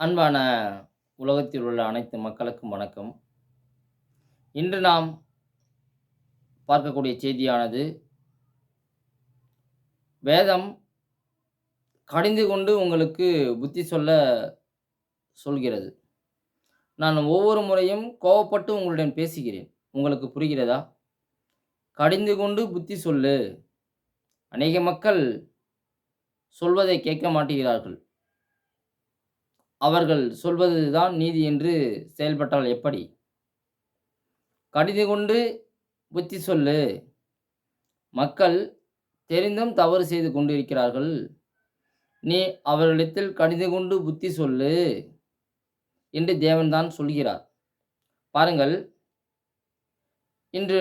அன்பான உலகத்தில் உள்ள அனைத்து மக்களுக்கும் வணக்கம். இன்று நாம் பார்க்கக்கூடிய செய்தியானது வேதம் கடிந்து கொண்டு உங்களுக்கு புத்தி சொல்ல சொல்கிறது. நான் ஒவ்வொரு முறையும் கோவப்பட்டு உங்களுடன் பேசுகிறேன். உங்களுக்கு புரிகிறதா? கடிந்து கொண்டு புத்தி சொல்லு. அநேக மக்கள் சொல்வதை கேட்க மாட்டேங்கிறார்கள். அவர்கள் சொல்வதுதான் நீதி என்று செயல்பட்டால் எப்படி? கடிந்து கொண்டு புத்தி சொல்லு. மக்கள் தெரிந்தும் தவறு செய்து கொண்டிருக்கிறார்கள். நீ அவர்களிடத்தில் கடிந்து கொண்டு புத்தி சொல்லு என்று தேவன்தான் சொல்கிறார். பாருங்கள் இன்று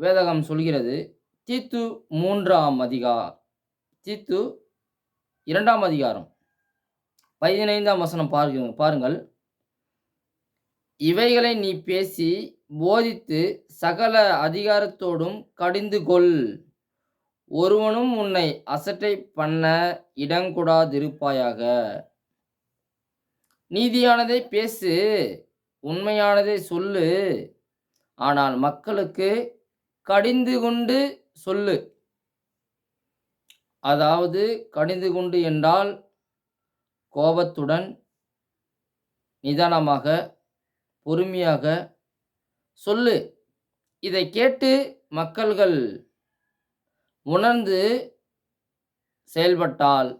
வேதகம் சொல்கிறது தீத்து மூன்றாம் அதிகா தீத்து இரண்டாம் அதிகாரம் 15ஆம் வசனம் பாருங்க பாருங்கள். இவைகளை நீ பேசி போதித்து சகல அதிகாரத்தோடும் கடிந்து கொள். ஒருவனும் உன்னை அசட்டை பண்ண இடங்கூடாதிருப்பாயாக நீதியானதை பேசு. உண்மையானதை சொல்லு. ஆனால் மக்களுக்கு கடிந்து கொண்டு சொல்லு. அதாவது கடிந்து கொண்டு என்றால் கோபத்துடன் நிதானமாக, பொறுமையாக சொல்லு. இதை கேட்டு மக்கள்கள் உணர்ந்து செயல்பட்டால்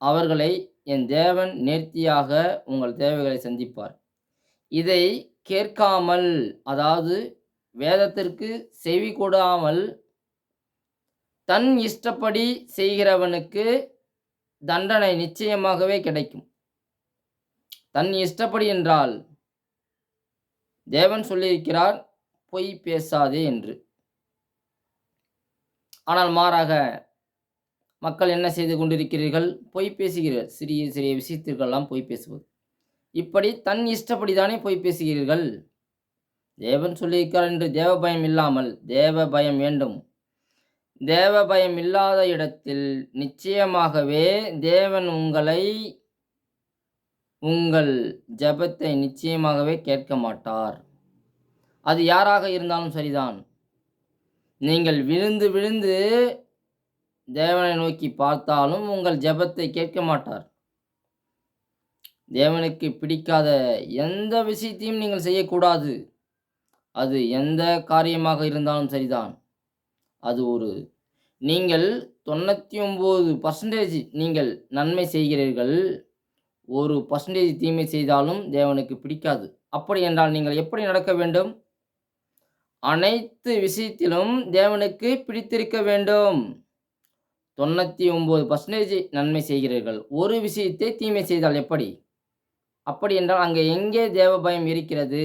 அவர்களை என் தேவன் நேர்த்தியாக உங்கள் தேவைகளை சந்திப்பார். இதை கேட்காமல் அதாவது வேதத்திற்கு செவிகொடாமல் தன் இஷ்டப்படி செய்கிறவனுக்கு தண்டனை நிச்சயமாகவே கிடைக்கும். தன் இஷ்டப்படி என்றால் தேவன் சொல்லியிருக்கிறார் பொய் பேசாதே என்று. ஆனால் மாறாக மக்கள் என்ன செய்து கொண்டிருக்கிறீர்கள்? பொய் பேசுகிறீர்கள். சிறிய சிறிய விஷயத்திற்கெல்லாம் பொய் பேசுவது. இப்படி தன் இஷ்டப்படி தானே பொய் பேசுகிறீர்கள். தேவன் சொல்லியிருக்கிறார் என்று தேவ பயம் இல்லாமல் தேவ பயம் வேண்டும். தேவ பயம் இல்லாத இடத்தில் நிச்சயமாகவே தேவன் உங்களை உங்கள் ஜெபத்தை நிச்சயமாகவே கேட்க மாட்டார். அது யாராக இருந்தாலும் சரிதான். நீங்கள் விழுந்து விழுந்து தேவனை நோக்கி பார்த்தாலும் உங்கள் ஜெபத்தை கேட்க மாட்டார். தேவனுக்கு பிடிக்காத எந்த விஷயத்தையும் நீங்கள் செய்யக்கூடாது. அது எந்த காரியமாக இருந்தாலும் சரிதான். அது ஒரு நீங்கள் 99% நீங்கள் நன்மை செய்கிறீர்கள். ஒரு பர்சன்டேஜ் தீமை செய்தாலும் தேவனுக்கு பிடிக்காது. அப்படி என்றால் நீங்கள் எப்படி நடக்க வேண்டும்? அனைத்து விஷயத்திலும் தேவனுக்கு பிடித்திருக்க வேண்டும். 99% நன்மை செய்கிறீர்கள். ஒரு விஷயத்தை தீமை செய்தால் எப்படி? அப்படி என்றால் அங்கே எங்கே தேவ பயம் இருக்கிறது?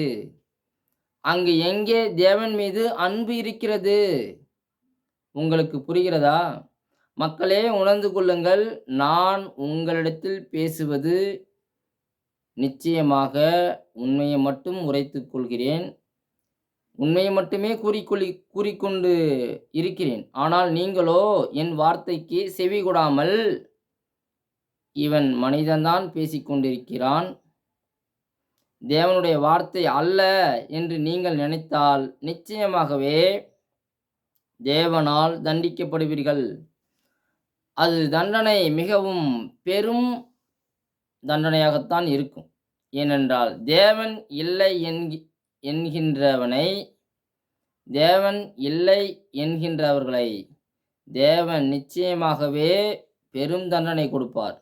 அங்கு எங்கே தேவன் மீது அன்பு இருக்கிறது? உங்களுக்கு புரிகிறதா? மக்களே உணர்ந்து கொள்ளுங்கள். நான் உங்களிடத்தில் பேசுவது நிச்சயமாக உண்மையை மட்டும் உரைத்து கொள்கிறேன். உண்மையை மட்டுமே கூறிக்கொள்ளி கூறிக்கொண்டு இருக்கிறேன். ஆனால் நீங்களோ என் வார்த்தைக்கு செவிகொடாமல் இவன் மனிதன்தான் பேசிக்கொண்டிருக்கிறான் தேவனுடைய வார்த்தை அல்ல என்று நீங்கள் நினைத்தால் நிச்சயமாகவே தேவனால் தண்டிக்கப்படுவீர்கள். அது தண்டனை மிகவும் பெரும் தண்டனையாகத்தான் இருக்கும். ஏனென்றால் தேவன் இல்லை என்கி என்கின்றவனை தேவன் இல்லை என்கின்றவர்களை தேவன் நிச்சயமாகவே பெரும் தண்டனை கொடுப்பார்.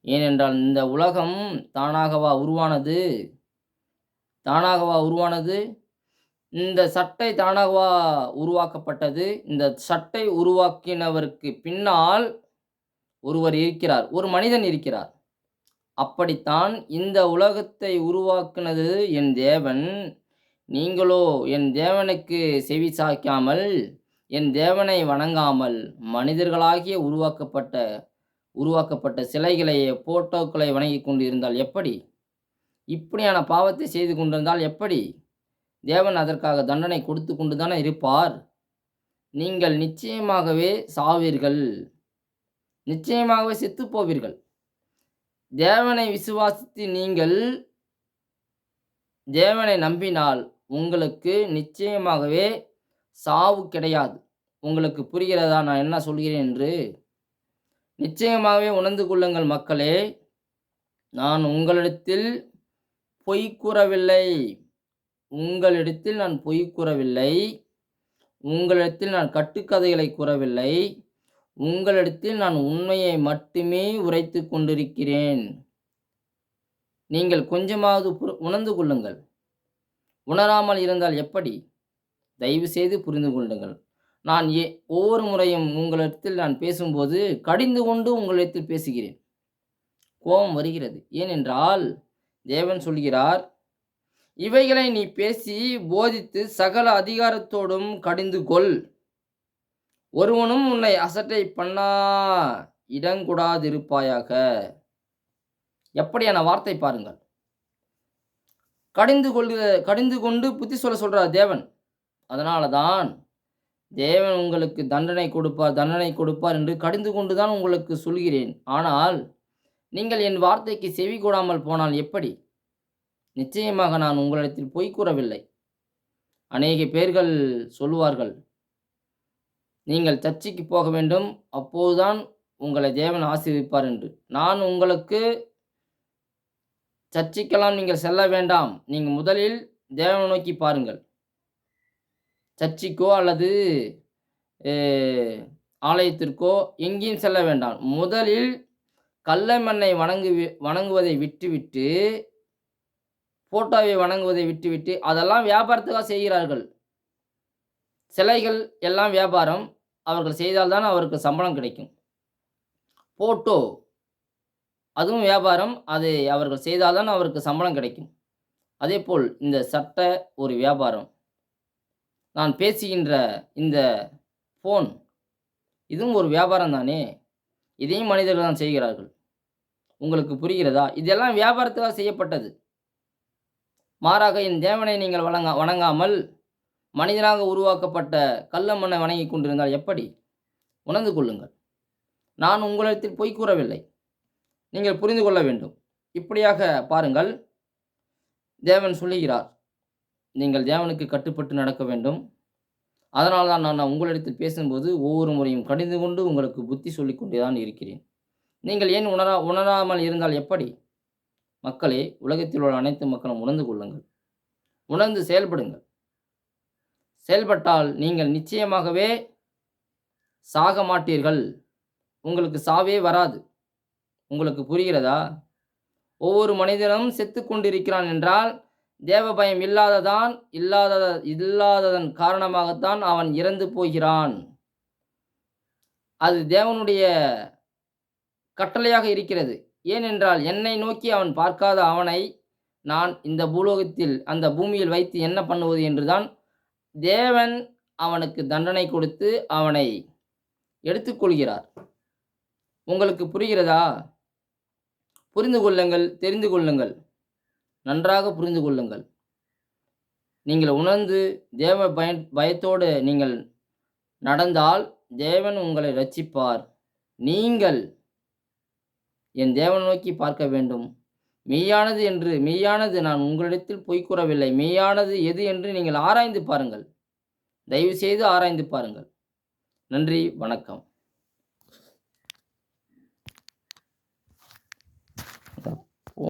ஏனென்றால் இந்த உலகம் தானாகவா உருவானது? தானாகவா உருவானது? இந்த சட்டை தானாகவா உருவாக்கப்பட்டது? இந்த சட்டை உருவாக்கினவருக்கு பின்னால் ஒருவர் இருக்கிறார். ஒரு மனிதன் இருக்கிறார். அப்படித்தான் இந்த உலகத்தை உருவாக்கினது என் தேவன். நீங்களோ என் தேவனுக்கு செவி சாய்க்காமல் என் தேவனை வணங்காமல் மனிதர்களாகிய உருவாக்கப்பட்ட உருவாக்கப்பட்ட சிலைகளை, போட்டோக்களை வணங்கிக் கொண்டு இருந்தால் எப்படி? இப்படியான பாவத்தை செய்து கொண்டிருந்தால் எப்படி? தேவன் அதற்காக தண்டனை கொடுத்து கொண்டு தானே இருப்பார். நீங்கள் நிச்சயமாகவே சாவீர்கள். நிச்சயமாகவே செத்துப்போவீர்கள். தேவனை விசுவாசித்து நீங்கள் தேவனை நம்பினால் உங்களுக்கு நிச்சயமாகவே சாவு கிடையாது. உங்களுக்கு புரிகிறதா? நான் என்ன சொல்கிறேன் என்று. நிச்சயமாகவே உணர்ந்து கொள்ளுங்கள் மக்களே நான் உங்களிடத்தில் பொய் கூறவில்லை. உங்களிடத்தில் நான் பொய் கூறவில்லை. உங்களிடத்தில் நான் கட்டுக்கதைகளை கூறவில்லை. உங்களிடத்தில் நான் உண்மையை மட்டுமே உரைத்து கொண்டிருக்கிறேன். நீங்கள் கொஞ்சமாவது உணர்ந்து கொள்ளுங்கள். உணராமல் இருந்தால் எப்படி? தயவு செய்து புரிந்து கொள்ளுங்கள். நான் ஏ ஒவ்வொரு முறையும் உங்களிடத்தில் நான் பேசும்போது கடிந்து கொண்டு உங்களிடத்தில் பேசுகிறேன். கோபம் வருகிறது. ஏனென்றால் தேவன் சொல்கிறார் இவைகளை நீ பேசி போதித்து சகல அதிகாரத்தோடும் கடிந்து கொள். ஒருவனும் உன்னை அசட்டை பண்ணா இடங்கூடாதிருப்பாயாக. எப்படியான வார்த்தை பாருங்கள். கடிந்து கொள்கிற கடிந்து கொண்டு புத்தி சொல்ல சொல்கிறார் தேவன். அதனால தான் தேவன் உங்களுக்கு தண்டனை கொடுப்பார் தண்டனை கொடுப்பார் என்று கடிந்து கொண்டு தான் உங்களுக்கு சொல்கிறேன். ஆனால் நீங்கள் என் வார்த்தைக்கு செவி கூடாமல் போனால் எப்படி? நிச்சயமாக நான் உங்களிடத்தில் பொய் கூறவில்லை. அநேக பேர்கள் சொல்லுவார்கள் நீங்கள் சர்ச்சைக்கு போக வேண்டும் அப்போதுதான் உங்களை தேவன் ஆசீர்விப்பார் என்று. நான் உங்களுக்கு சர்ச்சைக்கெல்லாம் நீங்கள் செல்ல வேண்டாம். நீங்கள் முதலில் தேவனை நோக்கி பாருங்கள். சர்ச்சைக்கோ அல்லது ஆலயத்திற்கோ எங்கேயும் செல்ல வேண்டாம். முதலில் கள்ள மண்ணை வணங்கு வணங்குவதை விட்டுவிட்டு போட்டோவை வணங்குவதை விட்டுவிட்டு அதெல்லாம் வியாபாரத்துக்காக செய்கிறார்கள். சிலைகள் எல்லாம் வியாபாரம். அவர்கள் செய்தால்தான் அவருக்கு சம்பளம் கிடைக்கும். போட்டோ அதுவும் வியாபாரம். அது அவர்கள் செய்தால்தான் அவருக்கு சம்பளம் கிடைக்கும். அதே போல் இந்த சட்டை ஒரு வியாபாரம். நான் பேசுகின்ற இந்த ஃபோன் இதுவும் ஒரு வியாபாரம் தானே? இதையும் மனிதர்கள் தான் செய்கிறார்கள். உங்களுக்கு புரிகிறதா? இதெல்லாம் வியாபாரத்துக்காக செய்யப்பட்டது. மாறாக என் தேவனை நீங்கள் வழங்க வணங்காமல் மனிதனாக உருவாக்கப்பட்ட கள்ள மண்ணை வணங்கி கொண்டிருந்தால் எப்படி? உணர்ந்து கொள்ளுங்கள். நான் உங்களிடத்தில் பொய் கூறவில்லை. நீங்கள் புரிந்து கொள்ள வேண்டும். இப்படியாக பாருங்கள். தேவன் சொல்லுகிறார் நீங்கள் தேவனுக்கு கட்டுப்பட்டு நடக்க வேண்டும். அதனால் தான் நான் உங்களிடத்தில் பேசும்போது ஒவ்வொரு முறையும் கடிந்து கொண்டு உங்களுக்கு புத்தி சொல்லிக்கொண்டே தான் இருக்கிறேன். நீங்கள் ஏன் உணரா உணராமல் இருந்தால் எப்படி? மக்களே உலகத்தில் உள்ள அனைத்து மக்களும் உணர்ந்து கொள்ளுங்கள். உணர்ந்து செயல்படுங்கள். செயல்பட்டால் நீங்கள் நிச்சயமாகவே சாக மாட்டீர்கள். உங்களுக்கு சாவே வராது. உங்களுக்கு புரிகிறதா? ஒவ்வொரு மனிதனும் செத்து கொண்டிருக்கிறான் என்றால் தேவ பயம் இல்லாததான் இல்லாத இல்லாததன் காரணமாகத்தான் அவன் இறந்து போகிறான். அது தேவனுடைய கட்டளையாக இருக்கிறது. ஏனென்றால் என்னை நோக்கி அவன் பார்க்காத அவனை நான் இந்த பூலோகத்தில் அந்த பூமியில் வைத்து என்ன பண்ணுவது என்றுதான் தேவன் அவனுக்கு தண்டனை கொடுத்து அவனை எடுத்துக்கொள்கிறார். உங்களுக்கு புரிகிறதா? புரிந்து கொள்ளுங்கள் தெரிந்து கொள்ளுங்கள். நன்றாக புரிந்து கொள்ளுங்கள். நீங்கள் உணர்ந்து தேவ பய பயத்தோடு நீங்கள் நடந்தால் தேவன் உங்களை ரட்சிப்பார். நீங்கள் என் தேவனை நோக்கி பார்க்க வேண்டும். மெய்யானது என்று மெய்யானது நான் உங்களிடத்தில் பொய் கூறவில்லை மெய்யானது எது என்று நீங்கள் ஆராய்ந்து பாருங்கள். தயவு செய்து ஆராய்ந்து பாருங்கள். நன்றி வணக்கம்.